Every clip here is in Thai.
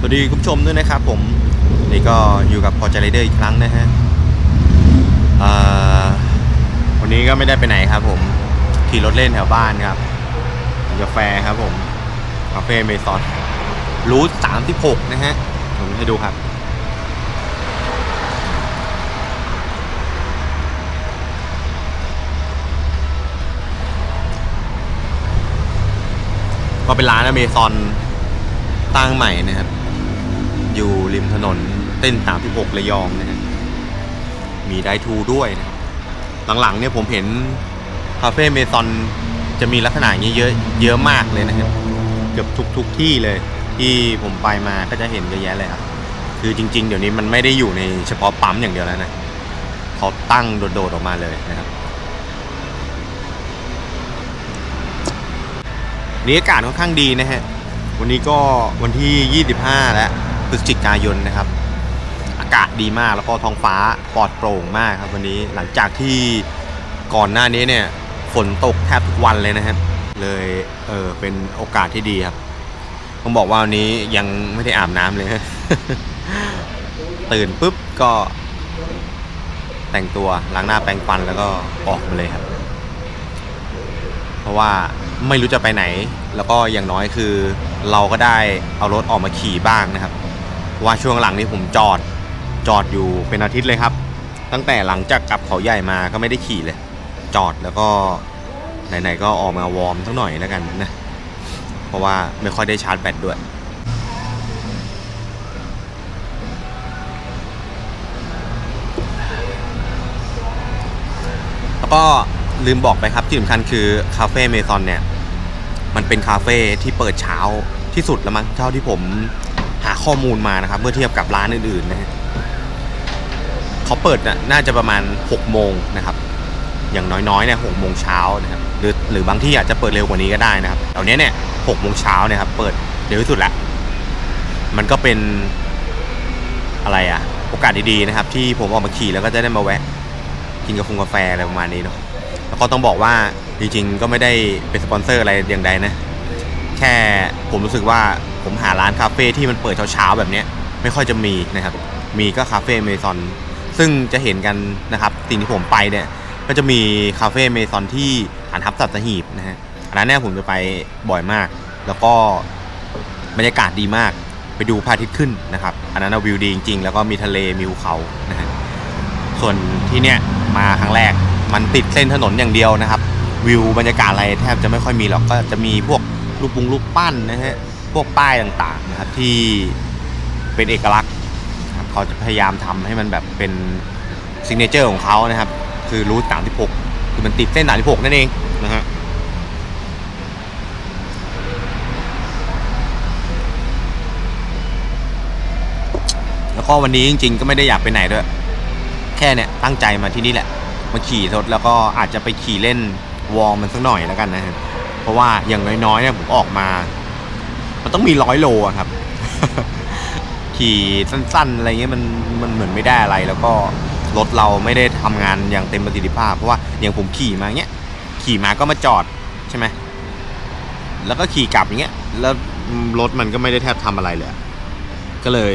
สวัสดีคุณผู้ชมด้วยนะครับผมนี่ก็อยู่กับพอใจไรเดอร์อีกครั้งนะฮะวันนี้ก็ไม่ได้ไปไหนครับผมขี่รถเล่นแถวบ้านครับกาแฟครับผมคาเฟ่เมซอนรูท36นะฮะผมให้ดูครับก็เป็นร้านอเมซอนตั้งใหม่นะครับ อยู่ริมถนนเต้น 36 ระยองนะฮะ มีไดทูด้วยนะหลังๆเนี่ยผมเห็น คาเฟ่เมซอนจะมีลักษณะอย่างนี้เยอะเยอะมากเลยนะครับเกือบทุกทุกที่เลย ที่ผมไปมาก็จะเห็นเยอะแยะเลยครับ คือจริง ๆ เดี๋ยวนี้มันไม่ได้อยู่ในเฉพาะปั๊มอย่างเดียวแล้วนะเขาตั้งโดดๆออกมาเลยนะครับนี่อากาศค่อนข้างดีนะฮะ วันนี้ก็วันที่ 25 แล้ว พฤศจิกายนนะครับ อากาศดีมากแล้วก็ท้องฟ้าปลอดโปร่งมากครับวันนี้หลังจากที่ก่อนหน้านี้เนี่ยฝนตกแทบทุกวันเลยนะครับ เลยเออเป็นโอกาสที่ดีครับต้องบอกว่าวันนี้ยังไม่ได้อาบน้ำเลยฮะตื่นปุ๊บก็แต่งตัวล้างหน้าแปรงฟันแล้วก็ออกมาเลยครับ เพราะว่าไม่รู้จะไปไหน แล้วก็อย่างน้อยคือ เราก็ได้เอารถออกมาขี่บ้างนะครับ ว่าช่วงหลังนี้ผมจอดจอดอยู่เป็นอาทิตย์เลยครับ ตั้งแต่หลังจากกลับเขาใหญ่มาก็ไม่ได้ขี่เลย จอดแล้วก็ไหนๆก็ออกมาวอร์มสักหน่อยแล้วกันนะเพราะว่าไม่ค่อยได้ชาร์จแบตด้วยแล้วก็ลืมบอกไปครับที่สำคัญคือคาเฟ่เมซอนเนี่ย มันเป็นคาเฟ่ที่เปิดเช้าที่สุดแล้วมั้งเท่าที่ผมาข้อมูลมานะครับเมื่อเทียบกับร้านอื่นๆนะฮะเขาเปิดน่าจะประมาณ6โมงนะครับ อย่างน้อยๆเนี่ยหกโมงเช้านะครับหรือหรือบางที่อาจจะเปิดเร็วกว่านี้ก็ได้นะครับแต่วันนี้เนี่ยหกโมงเช้าเนี่ยครับเปิดเร็วที่สุดล้วมันก็เป็นอะไรอะโอกาสดีๆนะครับ ที่ผมออกมาขี่แล้วก็จะได้มาแวะ กินกาแฟกาแฟอะไรประมาณนี้เนาะแล้วก็ต้องบอกว่าจริงๆก็ไม่ได้เป็นสปอนเซอร์อะไรอย่างใดนะ แค่ ผมรู้สึกว่าผมหาร้านคาเฟ่ที่มันเปิดเช้าๆแบบนี้ไม่ค่อยจะมีนะครับ มีก็คาเฟ่เมซอนซึ่งจะเห็นกันนะครับสิ่งที่ผมไปเนี่ยก็จะมีคาเฟ่เมซอนที่ฐานทัพสัตหีบนะฮะอันนั้นเนี่ยผมจะไปบ่อยมาก แล้วก็บรรยากาศดีมากไปดูพระอาทิตย์ขึ้นนะครับ อันนั้นวิวดีจริงๆ แล้วก็มีทะเลมีภูเขานะฮะส่วนที่เนี่ยมาครั้งแรกมันติดเส้นถนนอย่างเดียวนะครับ วิวบรรยากาศอะไรแทบจะไม่ค่อยมีหรอกก็จะมีพวก รูปปุงรูปปั้นนะฮะพวกป้ายต่างๆนะครับที่เป็นเอกลักษณ์เขาจะพยายามทำให้มันแบบเป็นซิกเนเจอร์ของเขานะครับ คือรูท36คือมันติดเส้น36นั่นเองนะฮะแล้วก็วันนี้จริง ๆ ก็ไม่ได้อยากไปไหนด้วย แค่เนี่ยตั้งใจมาที่นี่แหละ มาขี่รถแล้วก็อาจจะไปขี่เล่นวอร์มมันสักหน่อยแล้วกันนะครับ ราะว่าอย่างน้อยๆเนี่ยผมออกมา มันต้องมีร้อยโลอะครับ ขี่สั้นๆอะไรเงี้ยมันมันเหมือนไม่ได้อะไร แล้วก็รถเราไม่ได้ทำงานอย่างเต็มประสิทธิภาพ เพราะว่าอย่างผมขี่มาเงี้ยขี่มาก็มาจอดใช่ไหมแล้วก็ขี่กลับอย่างเงี้ย แล้วรถมันก็ไม่ได้แทบทำอะไรเลย ก็เลย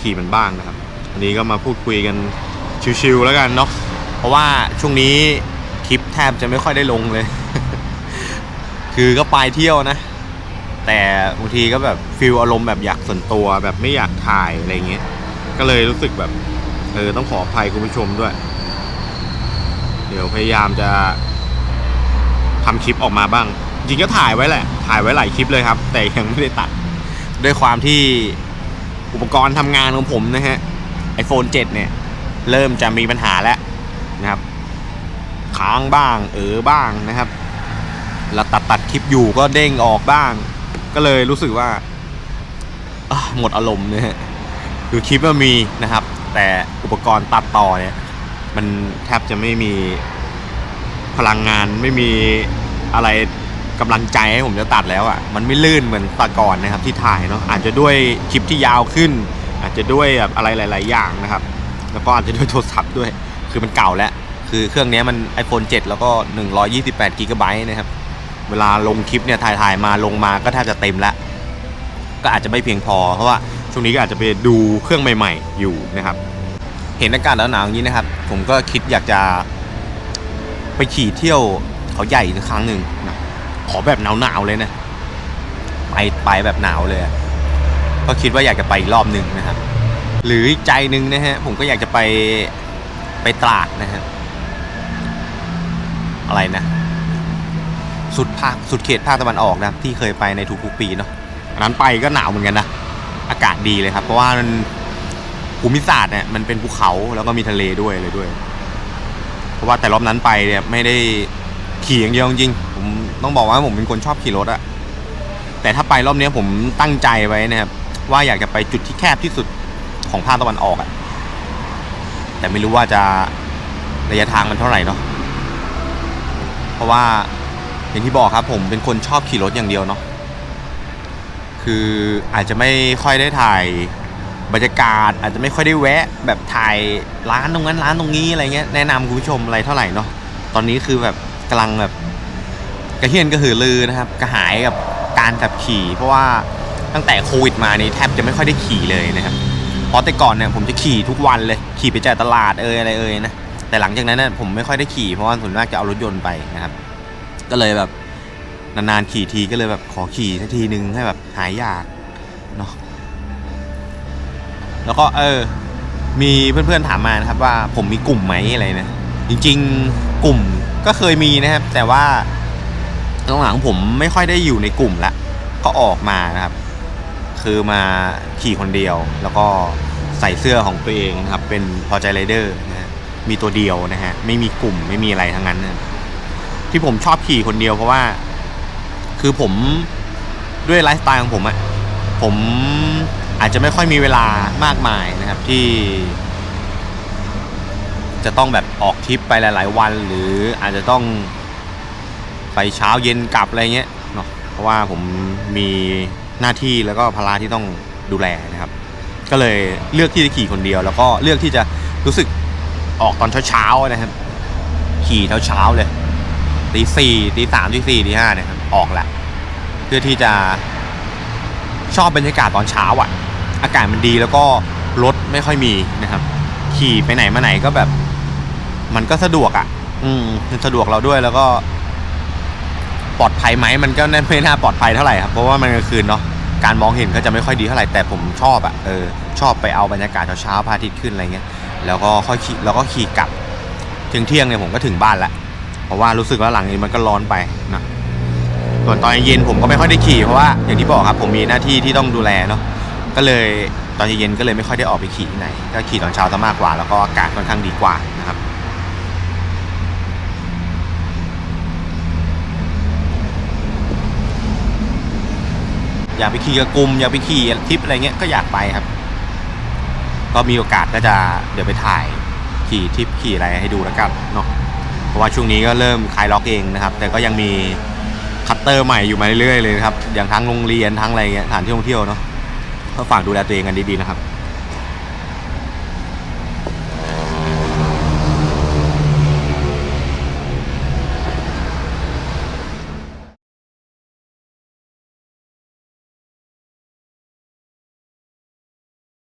ขี่มันบ้างนะครับวันนี้ก็มาพูดคุยกันชิวๆแล้วกันเนาะ เพราะว่าช่วงนี้คลิปแทบจะไม่ค่อยได้ลงเลย คือก็ไปเที่ยวนะ แต่บางทีก็แบบฟิลอารมณ์แบบอยากส่วนตัวแบบไม่อยากถ่ายอะไรเงี้ยก็เลยรู้สึกแบบเออต้องขออภัยคุณผู้ชมด้วย เดี๋ยวพยายามจะทำคลิปออกมาบ้าง จริงก็ถ่ายไว้แหละ ถ่ายไว้หลายคลิปเลยครับ แต่ยังไม่ได้ตัด ด้วยความที่อุปกรณ์ทำงานของผมนะฮะ iPhone 7 เนี่ย เริ่มจะมีปัญหาแล้วนะครับ ค้างบ้าง เออบ้างนะครับ แล้วตัดตัดคลิปอยู่ก็เด้งออกบ้าง ก็เลยรู้สึกว่าหมดอารมณ์นะฮะคือคลิปมันมีนะครับ แต่อุปกรณ์ตัดต่อเนี่ย มันแทบจะไม่มีพลังงานไม่มีอะไรกำลังใจให้ผมจะตัดแล้วอะ่ะ มันไม่ลื่นเหมือนแตะก่อนนะครับที่ถ่ายเนาะอาจจะด้วยคลิปที่ยาวขึ้น อาจจะด้วยแบบอะไรหลาย ๆ อย่างนะครับ แล้วก็อาจจะด้วยโทรศัพท์ด้วย คือมันเก่าแล้ว คือเครื่องนี้มัน iPhone 7 แล้วก็ 128 g b นะครับ เวลาลงคลิปเนี่ยถ่ายถ่ายมาลงมาก็แทบจะเต็มแล้วก็อาจจะไม่เพียงพอ เพราะว่าช่วงนี้ก็อาจจะไปดูเครื่องใหม่ ๆ อยู่นะครับ เห็นอากาศหนาวๆอย่างนี้นะครับ ผมก็คิดอยากจะไปขี่เที่ยวเขาใหญ่อีกครั้งหนึ่งนะขอแบบหนาวๆเลยนะไปไปแบบหนาวเลยก็คิดว่าอยากจะไปอีกรอบหนึ่งนะครับ หรือใจหนึ่งนะฮะผมก็อยากจะไปไปตราดนะฮะอะไรนะ สุดภาคสุดเขตภาคตะวันออกนะที่เคยไปในทุกๆปีเนาะอันนั้นไปก็หนาวเหมือนกันนะอากาศดีเลยครับ เพราะว่ามันภูมิศาสตร์เนี่ยมันเป็นภูเขาแล้วก็มีทะเลด้วยเลยด้วย เพราะว่าแต่รอบนั้นไปเนี่ยไม่ได้ขี่อย่างเดียวจริงผมต้องบอกว่าผมเป็นคนชอบขี่รถอะแต่ถ้าไปรอบนี้ผมตั้งใจไว้นะครับว่าอยากจะไปจุดที่แคบที่สุดของภาคตะวันออกอะแต่ไม่รู้ว่าจะระยะทางมันเท่าไหร่เนาะเพราะว่า อย่างที่บอกครับผมเป็นคนชอบขี่รถอย่างเดียวเนาะคืออาจจะไม่ค่อยได้ถ่ายบรรยากาศ อาจจะไม่ค่อยได้แวะ แบบถ่ายร้านตรงนั้นร้านตรงนี้อะไรเงี้ยแนะนำคุณผู้ชมอะไรเท่าไหร่เนาะตอนนี้คือแบบกำลังแบบกระเฮียนกระหือรือนะครับกระหายกับการขับขี่ เพราะว่าตั้งแต่โควิดมานี่แทบจะไม่ค่อยได้ขี่เลยนะครับเพราะแต่ก่อนเนี่ยผมจะขี่ทุกวันเลยขี่ไปจ่ายตลาดเอยอะไรเอยนะแต่หลังจากนั้นเนี่ยผมไม่ค่อยได้ขี่เพราะว่าส่วนมากจะเอารถยนต์ไปนะครับ ก็เลยแบบนานๆขี่ทีก็เลยแบบขอขี่สักทีนึงให้แบบหายอยากเนาะแล้วก็เออ มีเพื่อนๆถามมานะครับว่าผมมีกลุ่มไหมอะไรนะจริง ๆกลุ่มก็เคยมีนะครับ แต่ว่าหลังผมไม่ค่อยได้อยู่ในกลุ่มละก็ออกมานะครับ คือมาขี่คนเดียว แล้วก็ใส่เสื้อของตัวเองนะครับ เป็นพอใจไรเดอร์นะฮะมีตัวเดียวนะฮะไม่มีกลุ่มไม่มีอะไรทั้งนั้นนะ ที่ผมชอบขี่คนเดียวเพราะว่า คือผมด้วยไลฟ์สไตล์ของผมอะผมอาจจะไม่ค่อยมีเวลามากมายนะครับที่ จะต้องแบบออกทริปไปหลาย ๆ วัน หรืออาจจะต้องไปเช้าเย็นกลับอะไรเงี้ยเนาะเพราะว่าผมมีหน้าที่แล้วก็ภาระที่ต้องดูแลนะครับ ก็เลยเลือกที่จะขี่คนเดียว แล้วก็เลือกที่จะรู้สึกออกตอนเช้าๆนะครับ ขี่เช้าๆเลย ตีสี่ตีสามตีสี่ตีห้าเนี่ยครับออกแหละเพื่อที่จะชอบบรรยากาศตอนเช้าอะ อากาศมันดีแล้วก็รถไม่ค่อยมีนะครับ ขี่ไปไหนมาไหนก็แบบ มันก็สะดวกอะ อืมมันสะดวกเราด้วยแล้วก็ ปลอดภัยไหมมันก็ไม่น่าปลอดภัยเท่าไหร่ครับเพราะว่ามันกลางคืนเนาะการมองเห็นก็จะไม่ค่อยดีเท่าไหร่แต่ผมชอบอะเออชอบไปเอาบรรยากาศเช้าๆพระอาทิตย์ขึ้นอะไรเงี้ยแล้วก็ค่อยขี่แล้วก็ขี่กลับถึงเที่ยงเนี่ยผมก็ถึงบ้านละ ราะว่ารู้สึกว่าหลังนี้มันก็ร้อนไปนะส่วนตอนเย็นผมก็ไม่ค่อยได้ขี่เพราะว่าอย่างที่บอกครับผมมีหน้าที่ที่ต้องดูแลเนาะก็เลยตอนเย็นก็เลยไม่ค่อยได้ออกไปขี่ที่ไหนก็ขี่ตอนเช้าซะมากกว่า แล้วก็อากาศค่อนข้างดีกว่านะครับอยากไปขี่กับกลุ่มอยากไปขี่ทริปอะไรเงี้ยก็อยากไปครับ ก็มีโอกาสก็จะเดี๋ยวไปถ่ายขี่ทริปขี่อะไรให้ดูแล้วกันเนาะ ราะว่าช่วงนี้ก็เริ่มคลายล็อกเองนะครับ แต่ก็ยังมีคัตเตอร์ใหม่อยู่มาเรื่อยๆเลยนะครับ อย่างทั้งโรงเรียนทั้งอะไรเงี้ยสถานที่ท่องเที่ยวเนาะก็ฝากดูแลตัวเองกันดีๆนะครับ